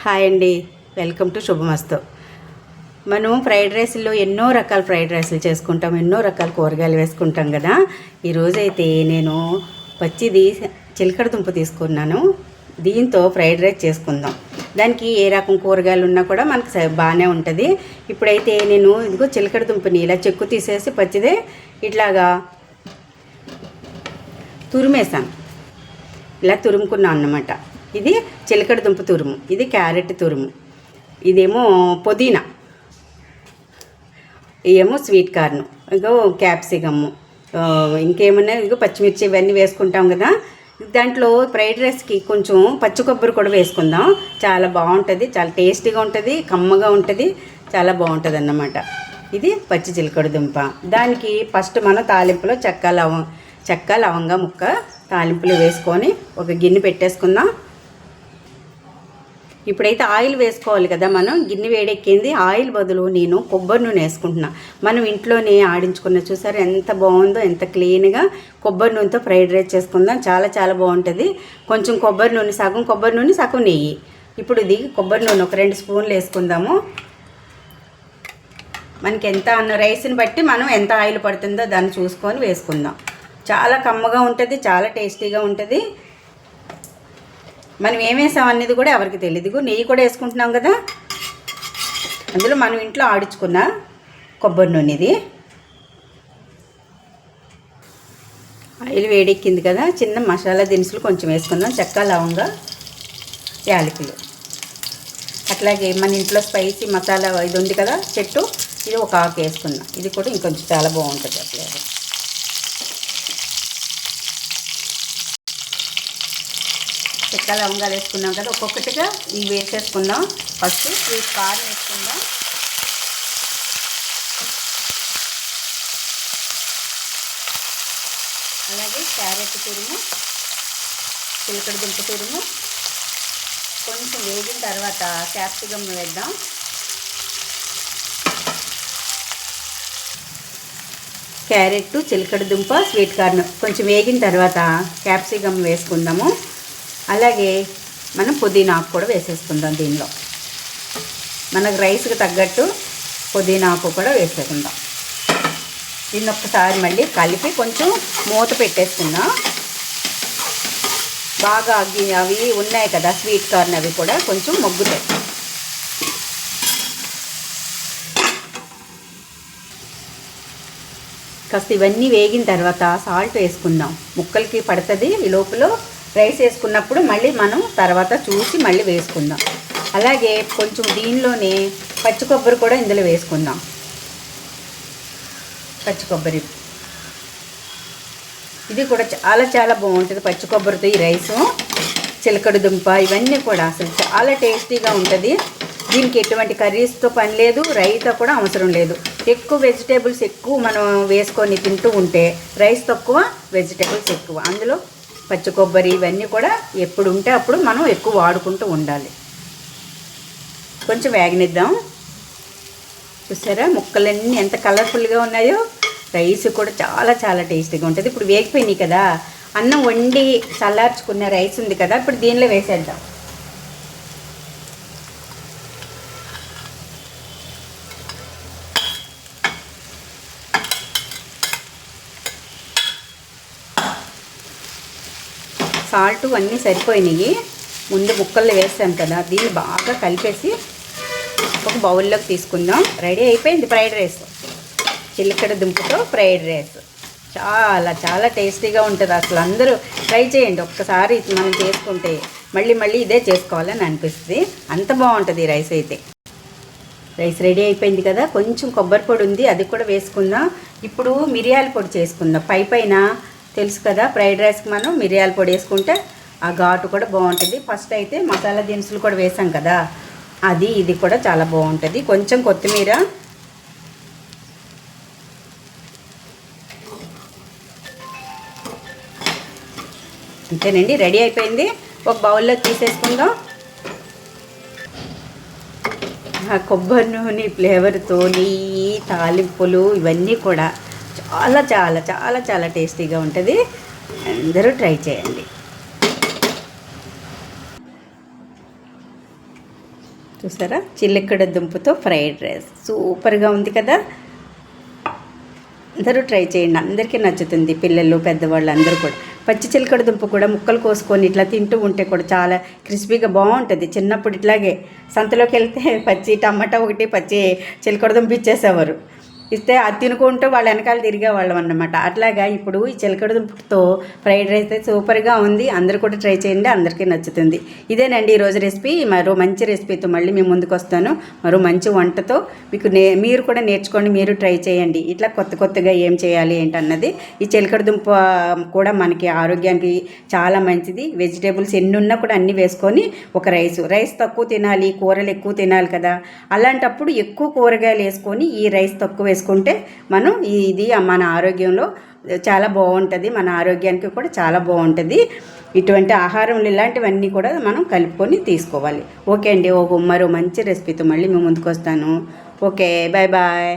Hi అండి. Welcome to శుభమస్తు. మనం fried రైస్లో ఎన్నో రకాల ఫ్రైడ్ రైస్లు చేసుకుంటాం ఎన్నో రకాల కూరగాయలు వేసుకుంటాం కదా. ఈరోజైతే నేను పచ్చిది చిలకడ దుంప తీసుకున్నాను. దీంతో ఫ్రైడ్ రైస్ చేసుకుందాం. దానికి ఏ రకం కూరగాయలు ఉన్నా కూడా మనకు స- బాగానే ఉంటుంది. ఇప్పుడైతే నేను ఇదిగో చిలకడ దుంపని ఇలా చెక్కు తీసేసి పచ్చిదే ఇట్లాగా తురిమేసాను ఇలా తురుముకున్నాను అన్నమాట ఇది చిలకడ దుంప తురుము ఇది క్యారెట్ తురుము. ఇదేమో పుదీనా. ఏమో స్వీట్ కార్న్. ఇంకో క్యాప్సికమ్. ఇంకేమన్నా ఇదిగో పచ్చిమిర్చి ఇవన్నీ వేసుకుంటాం కదా. దాంట్లో ఫ్రైడ్ రైస్కి కొంచెం పచ్చి కొబ్బరి కూడా వేసుకుందాం. చాలా బాగుంటుంది చాలా టేస్టీగా ఉంటుంది కమ్మగా ఉంటుంది చాలా బాగుంటుంది అన్నమాట ఇది పచ్చి చిలకడ దుంప. దానికి ఫస్ట్ మనం తాలింపులో చెక్క లవం చెక్క లవంగా ముక్క తాలింపులు వేసుకొని ఒక గిన్నె పెట్టేసుకుందాం. ఇప్పుడైతే ఆయిల్ వేసుకోవాలి కదా మనం గిన్నె వేడెక్కింది ఆయిల్ బదులు నేను కొబ్బరి నూనె వేసుకుంటున్నా. మనం ఇంట్లోనే ఆడించుకున్న చూసారు ఎంత బాగుందో ఎంత క్లీన్గా కొబ్బరి నూనెతో ఫ్రైడ్ రైస్ చేసుకుందాం. చాలా చాలా బాగుంటుంది. కొంచెం కొబ్బరి నూనె సగం కొబ్బరి నూనె సగం నెయ్యి. ఇప్పుడు ఇది కొబ్బరి నూనె ఒక రెండు స్పూన్లు వేసుకుందాము. మనకి ఎంత అన్న రైస్ని బట్టి మనం ఎంత ఆయిల్ పడుతుందో దాన్ని చూసుకొని వేసుకుందాం. చాలా కమ్మగా ఉంటుంది చాలా టేస్టీగా ఉంటుంది. మనం ఏం వేసాం అనేది కూడా ఎవరికి తెలియదు. నెయ్యి కూడా వేసుకుంటున్నాం కదా. అందులో మనం ఇంట్లో ఆడించుకున్న కొబ్బరి నూనె ఇది. ఆయిల్ వేడెక్కింది కదా. చిన్న మసాలా దినుసులు కొంచెం వేసుకుందాం. చెక్క లవంగా యాలకులు. అట్లాగే మన ఇంట్లో స్పైసీ మసాలా ఇది ఉంది కదా చెట్టు. ఇది ఒక ఆకు వేసుకుందాం. ఇది కూడా ఇంకొంచెం చాలా బాగుంటుంది అట్లా. చెక్క లవంగాలు వేసుకున్నాం కదా ఒక్కొక్కటిగా ఇవి వేసేసుకుందాం. ఫస్ట్ స్వీట్ కారం వేసుకుందాం. అలాగే క్యారెట్ తురుము చిలకడ దుంప తురుము. కొంచెం వేగిన తర్వాత క్యాప్సికమ్ వేద్దాం. క్యారెట్ చిలకడ దుంప స్వీట్ కార్న్. కొంచెం వేగిన తర్వాత క్యాప్సికమ్ వేసుకుందాము. అలాగే మనం పుదీనా ఆకు కూడా వేసేసుకుందాం దీనిలో. మనకు రైస్కి తగ్గట్టు పుదీనా ఆకు కూడా వేసేసుకుందాం. దీన్ని ఒక్కసారి మళ్ళీ కలిపి కొంచెం మూత పెట్టేసుకుందాం. బాగా అవి ఉన్నాయి కదా స్వీట్ కార్న్ అవి కూడా కొంచెం మొగ్గుతాయి. కాస్త ఇవన్నీ వేగిన తర్వాత సాల్ట్ వేసుకుందాం. ముక్కలకి పడుతుంది ఈ లోపల రైస్ వేసుకున్నప్పుడు మళ్ళీ మనం తర్వాత చూసి మళ్ళీ వేసుకుందాం. అలాగే కొంచెం దీనిలోనే పచ్చి కొబ్బరి కూడా ఇందులో వేసుకుందాం. పచ్చి కొబ్బరి. ఇది కూడా చాలా చాలా బాగుంటుంది పచ్చి కొబ్బరితో ఈ రైసు. చిలకడ దుంప ఇవన్నీ కూడా అసలు చాలా టేస్టీగా ఉంటుంది. దీనికి ఎటువంటి కర్రీస్తో పని లేదు రైతో కూడా అవసరం లేదు. ఎక్కువ వెజిటేబుల్స్ ఎక్కువ మనం వేసుకొని తింటూ ఉంటే రైస్ తక్కువ వెజిటేబుల్స్ ఎక్కువ. అందులో పచ్చి కొబ్బరి ఇవన్నీ కూడా ఎప్పుడు ఉంటే అప్పుడు మనం ఎక్కువ వాడుకుంటూ ఉండాలి. కొంచెం వేగనిద్దాం. చూసారా? ముక్కలన్నీ ఎంత కలర్ఫుల్గా ఉన్నాయో? రైస్ కూడా చాలా చాలా టేస్టీగా ఉంటుంది. ఇప్పుడు వేగిపోయినాయి కదా. అన్నం వండి చల్లార్చుకున్న రైస్ ఉంది కదా. ఇప్పుడు దీనిలో వేసేద్దాం. సాల్ట్ అన్నీ సరిపోయినాయి. ముందు ముక్కలు వేసాం కదా దీన్ని బాగా కలిపేసి ఒక బౌల్లోకి తీసుకుందాం. రెడీ అయిపోయింది ఫ్రైడ్ రైస్. చిలకడ దుంపతో ఫ్రైడ్ రైస్. చాలా చాలా టేస్టీగా ఉంటుంది అసలు. అందరూ ట్రై చేయండి ఒక్కసారి మనం చేసుకుంటే. మళ్ళీ మళ్ళీ ఇదే చేసుకోవాలని అనిపిస్తుంది. అంత బాగుంటుంది ఈ రైస్ అయితే. రైస్ రెడీ అయిపోయింది కదా కొంచెం కొబ్బరి పొడి ఉంది అది కూడా వేసుకుందాం. ఇప్పుడు మిరియాల పొడి చేసుకుందాం. పై పైన తెలుసు కదా ఫ్రైడ్ రైస్కి మనం మిరియాల పొడి వేసుకుంటే ఆ ఘాటు కూడా బాగుంటుంది. ఫస్ట్ అయితే మసాలా దినుసులు కూడా వేసాం కదా అది ఇది కూడా చాలా బాగుంటుంది. కొంచెం కొత్తిమీర. అంతేనండి రెడీ అయిపోయింది. ఒక బౌల్లో తీసేసుకుందాం. ఆ కొబ్బరి నూనె ఫ్లేవర్తో తాలింపులు ఇవన్నీ కూడా చాలా చాలా చాలా చాలా టేస్టీగా ఉంటుంది. అందరూ ట్రై చేయండి. చూసారా? చిల్లెక్కడ దుంపుతో ఫ్రైడ్ రైస్. సూపర్గా ఉంది కదా? అందరూ ట్రై చేయండి. అందరికీ నచ్చుతుంది. పిల్లలు పెద్దవాళ్ళు అందరూ కూడా. పచ్చి చిలకడ దుంప కూడా ముక్కలు కోసుకొని ఇట్లా తింటూ ఉంటే కూడా చాలా క్రిస్పీగా బాగుంటుంది. చిన్నప్పుడు ఇట్లాగే సంతలోకి వెళ్తే పచ్చి టమాటా ఒకటి పచ్చి చిలకడ దుంప ఇచ్చేసేవారు. ఇస్తే అది తినుకుంటూ వాళ్ళ వెనకాల తిరిగేవాళ్ళం అన్నమాట. అట్లాగా ఇప్పుడు ఈ చిలకడ దుంపతో ఫ్రైడ్ రైస్ అయితే సూపర్గా ఉంది. అందరు కూడా ట్రై చేయండి. అందరికీ నచ్చుతుంది. ఇదేనండి ఈరోజు రెసిపీ. మరో మంచి రెసిపీతో మళ్ళీ మేము ముందుకు వస్తాను మరో మంచి వంటతో మీకు నే మీరు కూడా నేర్చుకోండి. మీరు ట్రై చేయండి. ఇట్లా కొత్త కొత్తగా ఏం చేయాలి ఏంటన్నది. ఈ చిలకడ దుంప కూడా మనకి ఆరోగ్యానికి చాలా మంచిది. వెజిటేబుల్స్ ఎన్ని ఉన్నా కూడా అన్నీ వేసుకొని ఒక రైస్. రైస్ తక్కువ తినాలి. కూరలు ఎక్కువ తినాలి కదా. అలాంటప్పుడు ఎక్కువ కూరగాయలు వేసుకొని ఈ రైస్ తక్కువ చేసుకుంటే మనం ఇది మన ఆరోగ్యంలో చాలా బాగుంటుంది మన ఆరోగ్యానికి కూడా చాలా బాగుంటుంది. ఇటువంటి ఆహారంలో ఇలాంటివన్నీ కూడా మనం కలుపుకొని తీసుకోవాలి. ఓకే అండి ఓ మరో మంచి రెసిపీతో మళ్ళీ మేము ముందుకు వస్తాను. Okay bye bye.